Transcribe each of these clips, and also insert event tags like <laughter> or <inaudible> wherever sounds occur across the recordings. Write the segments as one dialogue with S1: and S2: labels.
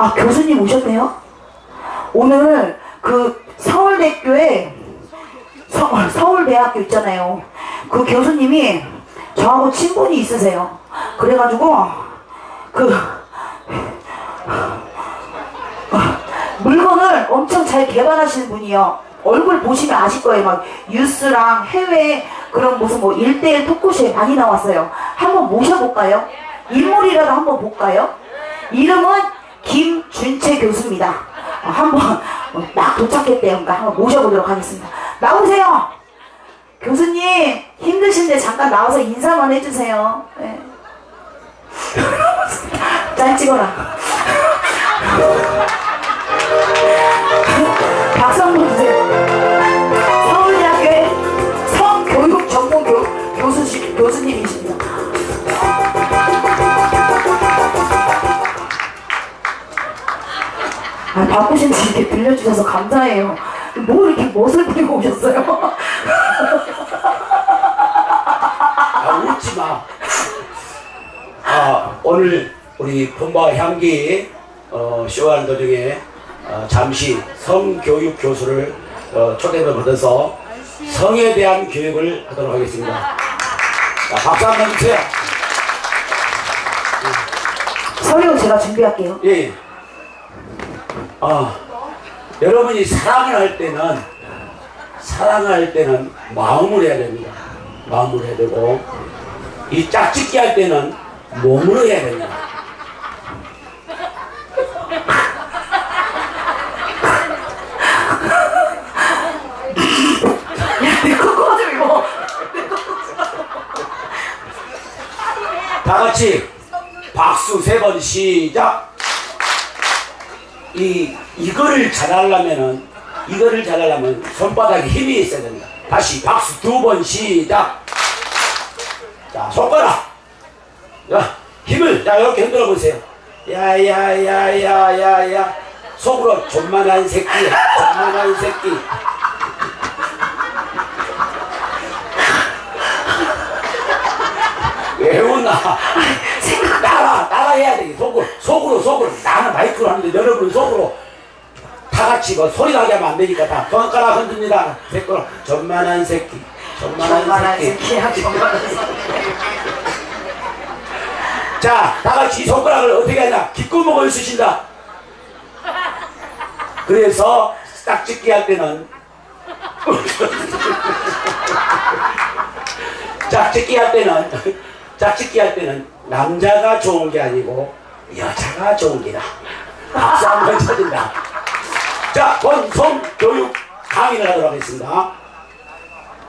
S1: 아, 교수님 오셨네요? 오늘 그 서울대교에 서, 서울대학교 있잖아요. 그 교수님이 저하고 친분이 있으세요. 그래가지고 그 물건을 엄청 잘 개발하시는 분이요. 얼굴 보시면 아실 거예요. 막 뉴스랑 해외 그런 무슨 뭐 1대1 토크쇼에 많이 나왔어요. 한번 모셔볼까요? 인물이라도 한번 볼까요? 이름은 김준채 교수입니다. 어, 한번 어, 막 도착했대요. 그러니까 한번 모셔보도록 하겠습니다. 나오세요. 교수님 힘드신데 잠깐 나와서 인사만 해주세요. 네. <laughs> 짠 찍어라. <laughs> 바쁘신데 이렇게 들려주셔서 감사해요. 뭐 이렇게 멋을 부리고 오셨어요?
S2: 아, 웃지 마. 아, 오늘 우리 본바 향기 어, 쇼하는 도중에 어, 잠시 성교육 교수를 어, 초대를 받아서 성에 대한 교육을 하도록 하겠습니다. 자, 박수 한번 주세요.
S1: 서류 제가 준비할게요.
S2: 예. 아, 여러분이 사랑을 할 때는 사랑을 할 때는 마음으로 해야 됩니다. 마음으로 해야 되고 이 짝짓기 할 때는 몸으로 해야 됩니다. 다 같이 박수 세 번 시작. 이 이거를 잘하려면은 이거를 잘하려면 손바닥에 힘이 있어야 됩니다. 다시 박수 두 번 시작. 자 손가락. 자 힘을 자 이렇게 흔들어 보세요. 야야야야야야 속으로 존만한 새끼, 존만한 새끼. <laughs> 왜 웃나? 따라 따라 해야 돼 속으로 속으로 속으로 마이크로 하는데 여러분은 속으로 다 같이 뭐 소리 나게 하면 안 되니까 다 손가락 흔듭니다 새끼로 전만한 새끼 전만한, 새끼
S1: 새끼야, 정말.
S2: 자다 같이 이 손가락을 어떻게 하냐 귓구멍을 쓰신다 그래서 짝짓기 할 때는 <laughs> 짝짓기 할 때는 짝짓기 할 때는 남자가 좋은 게 아니고 여자가 좋은 게다. 박수 한번 쳐준다. 자, 본성 교육 강의를 하도록 하겠습니다.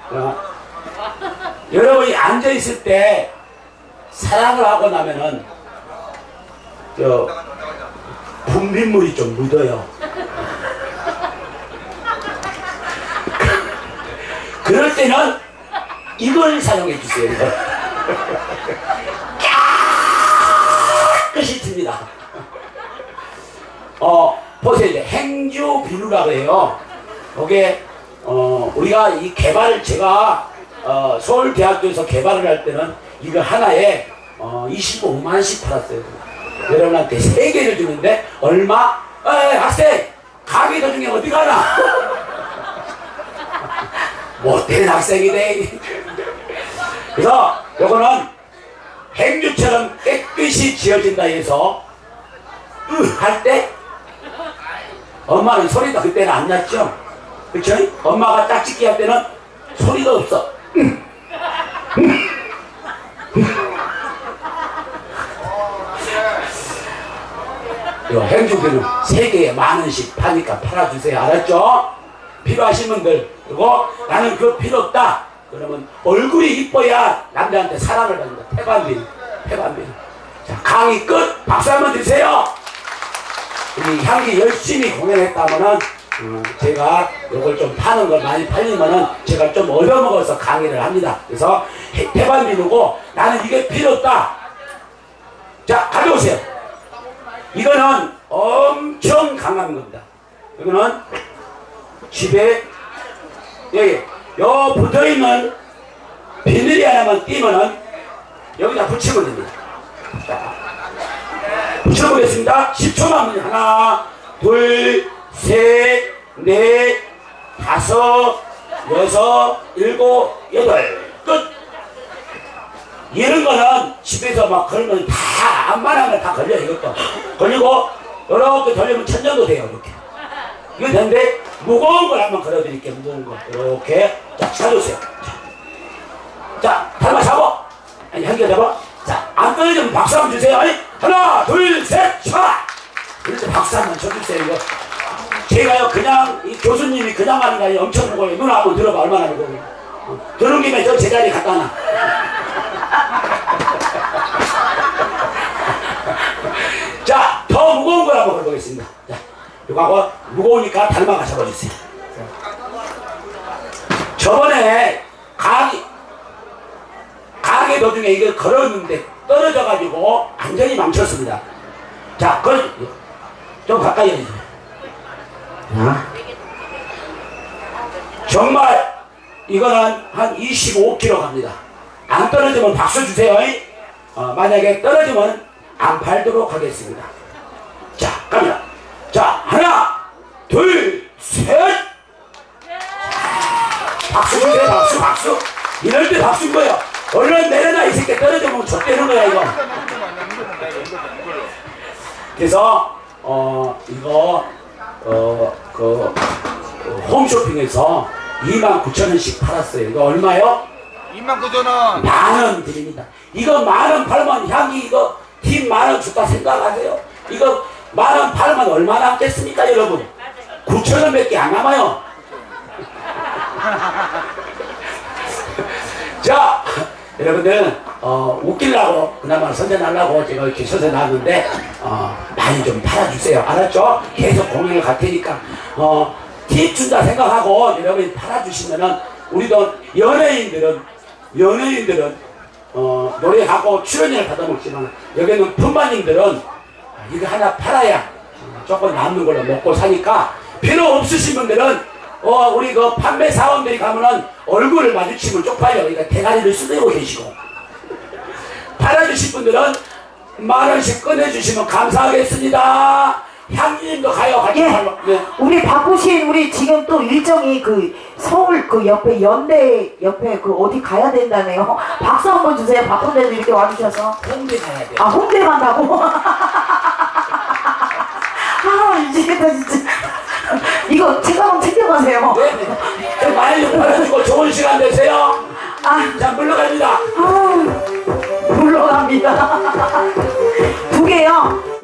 S2: 자, 여러분이 앉아 있을 때 사랑을 하고 나면은 저 분비물이 좀 묻어요. <laughs> 그럴 때는 이걸 사용해 주세요. <laughs> 깨끗이 틉니다. 어, 보세요. 이제 행주 비누라고 해요. 그게, 어, 우리가 이 개발을 제가, 어, 서울대학교에서 개발을 할 때는 이거 하나에, 어, 25만원씩 팔았어요. 여러분한테 세 개를 주는데, 얼마? 에이, 학생! 가게 도중에 어디 가나? 못된 학생이 돼. 그래서 요거는 행주처럼 깨끗이 지어진다 해서 할때 엄마는 소리가 그때는 안 났죠. 그쵸? 엄마가 짝짓기 할 때는 소리가 없어. 요 행주비는 세 개에 만 원씩 파니까 팔아주세요. 알았죠? 필요하신 분들 그리고 나는 그거 필요 없다. 그러면 얼굴이 이뻐야 남자한테 사랑을 받는다. 태반빈, 태반빈. 자 강의 끝. 박수 한번 주세요. 우리 향기 열심히 공연했다면은 음, 제가 이걸 좀 파는 걸 많이 팔리면은 제가 좀 얻어먹어서 강의를 합니다. 그래서 해- 태반빈이고 나는 이게 필요 없다. 자 가져오세요. 이거는 엄청 강한 겁니다. 이거는 집에 여기 요 붙어있는 비늘이 하나만 띄면은 여기다 붙이면 됩니다. 자, 붙여보겠습니다. 10초만 하나, 둘, 셋, 넷, 다섯, 여섯, 일곱, 여덟. 끝. 이런 거는 집에서 막 걸면 다 안만 하면 다 걸려요 이것도 걸리고 이렇게 돌리면 천정도 돼요 이렇게 이거 되는데 무거운 걸 한번 걸어드릴게요 무거운 거 이렇게 자 잡으세요 자, 자 달마 잡아 아니 한개 잡아 자 안 떨어지면 박수 한번 주세요 아니, 하나 둘셋차 이렇게 박수 한번 쳐주세요 이거. 제가요 그냥 이 교수님이 그냥 하는 거 아니에요 엄청 무거워요. 누나 한번 들어봐 얼마나 무거워요 어, 들은 김에 저 제자리 갖다 놔. <laughs> 자, 더 무거운 걸 한번 해보겠습니다. 자, 이거 하고 무거우니까 달마가 잡아주세요. 저번에 강의, 강의 도중에 이걸 걸었는데 떨어져가지고 완전히 망쳤습니다. 자, 그걸 좀 가까이 해주세요. 자, 정말 이거는 한 25kg 갑니다. 안 떨어지면 박수 주세요. 어, 만약에 떨어지면 안 팔도록 하겠습니다. 자, 갑니다. 자, 하나, 둘, 셋. 박수 주세요, 박수, 박수. 이럴 때 박수인 거예요. 얼른 내려놔, 이 새끼 떨어지면 좆되는 거야, 이거. 그래서, 어, 이거, 어, 그, 어, 홈쇼핑에서 29,000원씩 팔았어요. 이거 얼마요?
S3: 2만 9천 원.
S2: 만원 드립니다. 이거 만원 팔면 향이 이거 팀 만원 줄까 생각하세요? 이거 만원 팔면 얼마 남겠습니까 여러분? 9천원 밖에 안 남아요. <laughs> 자, 여러분들 어, 웃기려고 그나마 선전하려고 제가 이렇게 서서 나왔는데 어, 많이 좀 팔아주세요. 알았죠? 계속 공연을 갈 테니까 어, 팁 준다 생각하고 여러분이 팔아주시면은 우리도 연예인들은 연예인들은 어, 노래하고 출연료를 받아먹지만 여기는 품바님들은 이거 하나 팔아야 어, 조금 남는 걸로 먹고 사니까 필요 없으신 분들은 어, 우리 그 판매 사원들이 가면은 얼굴을 마주치면 쪽팔려. 그러니까 대가리를 쓰고 계시고. 팔아주실 분들은 만 원씩 꺼내주시면 감사하겠습니다. 향님도 가요. 같이
S1: 예.
S2: 팔로. 네.
S1: 우리 바쁘신 우리 지금 또 일정이 그 서울 그 옆에 연대 옆에 그 어디 가야 된다네요. 박수 한 번 주세요. 바쁜데도 이렇게 와주셔서.
S2: 홍대 가야 돼.
S1: 아 홍대 간다고? <laughs> 아 미치겠다 진짜. 이거 책가방 챙겨가세요.
S2: 네. 많이 받아주고 좋은 시간 되세요.
S1: 아.
S2: 자, 물러갑니다.
S1: 아, 물러갑니다. 두 개요.